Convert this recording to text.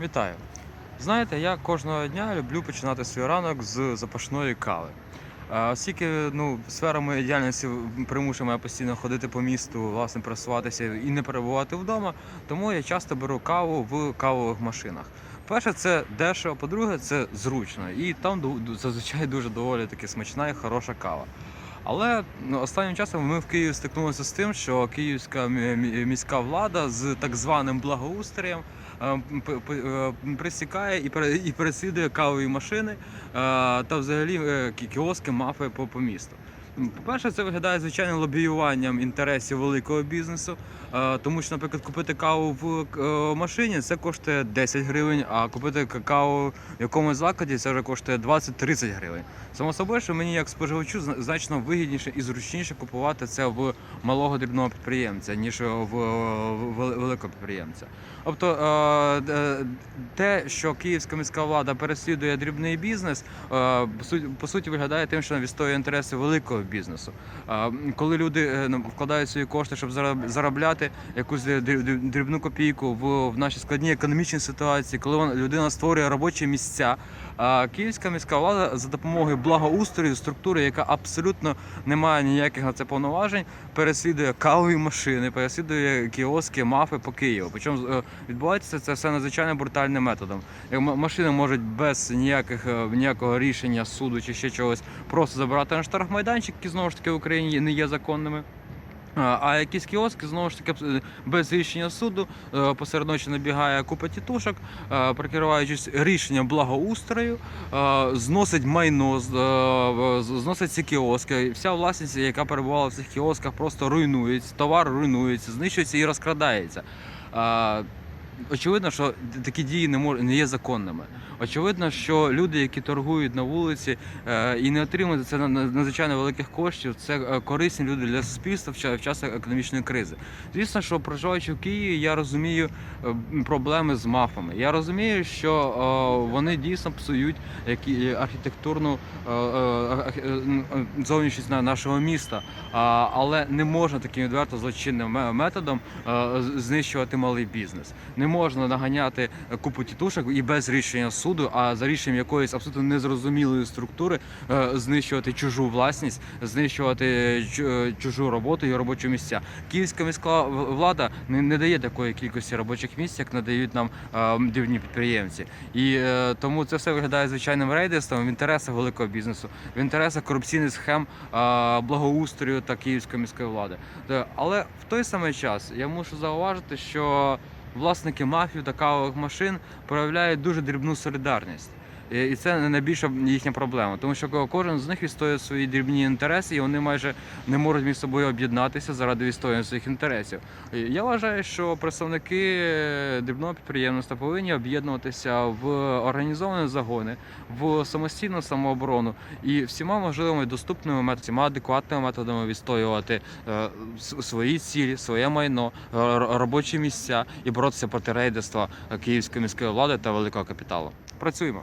Вітаю! Знаєте, я кожного дня люблю починати свій ранок з запашної кави. Оскільки ну, сфера моєї діяльності примушує мене постійно ходити по місту, власне, просуватися і не перебувати вдома, тому я часто беру каву в кавових машинах. Перше, це дешево, по-друге, це зручно. І там зазвичай дуже доволі таки смачна і хороша кава. Але ну, останнім часом ми в Києві стикнулися з тим, що київська мі- мі- міська влада з так званим благоустроєм е, е, присікає і пере- і переслідує кавові машини е, та взагалі кіоски, мафи по місту. По-перше, це виглядає звичайним лобіюванням інтересів великого бізнесу, е, тому що, наприклад, купити каву в е, машині це коштує 10 гривень, а купити какао в якомусь закладі це вже коштує 20-30 гривень. Само собою, що мені як споживачу значно вигідніше і зручніше купувати це в малого дрібного підприємця, ніж в, великого підприємця. Тобто е, те, що київська міська влада переслідує дрібний бізнес, по суті- виглядає тим, що відстоює інтереси великого бізнесу. Коли люди е, ну, вкладають свої кошти, щоб заробляти якусь дріб- дріб- дрібну копійку в, наші нашій складній економічній ситуації, коли людина створює робочі місця, Київська міська влада за допомогою благоустрою структури, яка абсолютно не має ніяких на це повноважень, переслідує кавові машини, переслідує кіоски, мафи по Києву. Причому е, відбувається це все надзвичайно брутальним методом. Як Машини можуть без ніяких е, ніякого рішення суду чи ще чогось просто забирати на штрафмайданчик, які знову ж таки в Україні не є законними. А якісь кіоски знову ж таки без рішення суду е, посеред ночі набігає купа тітушок, е, прикриваючись рішенням благоустрою, е, зносить майно, е, зносить ці кіоски. Вся власність, яка перебувала в цих кіосках, просто руйнується, товар руйнується, знищується і розкрадається. Очевидно, що такі дії не мож... не є законними. Очевидно, що люди, які торгують на вулиці е, і не отримують це на- на- надзвичайно великих коштів, це е, корисні люди для суспільства в ча- в час економічної кризи. Звісно, що проживаючи в Києві, я розумію е, проблеми з мафами. Я розумію, що е, вони дійсно псують які архітектурну е, е, архі- е, е, зовнішність на- нашого міста. А, але не можна таким відверто злочинним методом е, знищувати малий бізнес. Не можна наганяти купу тітушок і без рішення суду, а за рішенням якоїсь абсолютно незрозумілої структури е, знищувати чужу власність, знищувати е, чужу роботу і робочі місця. Київська міська влада не, дає такої кількості робочих місць, як надають нам е, дрібні підприємці. І е, тому це все виглядає звичайним рейдерством в інтересах великого бізнесу, в інтересах корупційних схем е, благоустрою та київської міської влади. Е, Але в той самий час я мушу зауважити, що власники мафів та кавових машин проявляють дуже дрібну солідарність. І це найбільша їхня проблема, тому що ко- кожен з них відстоює свої дрібні інтереси, і вони майже не можуть між собою об'єднатися заради відстоювання своїх інтересів. Я вважаю, що представники е, дрібного підприємництва повинні об'єднуватися в організовані загони, в самостійну самооборону і всіма можливими доступними методами, адекватними методами відстоювати е, свої цілі, своє майно, е, робочі місця і боротися проти рейдерства київської міської влади та великого капіталу. Працюємо.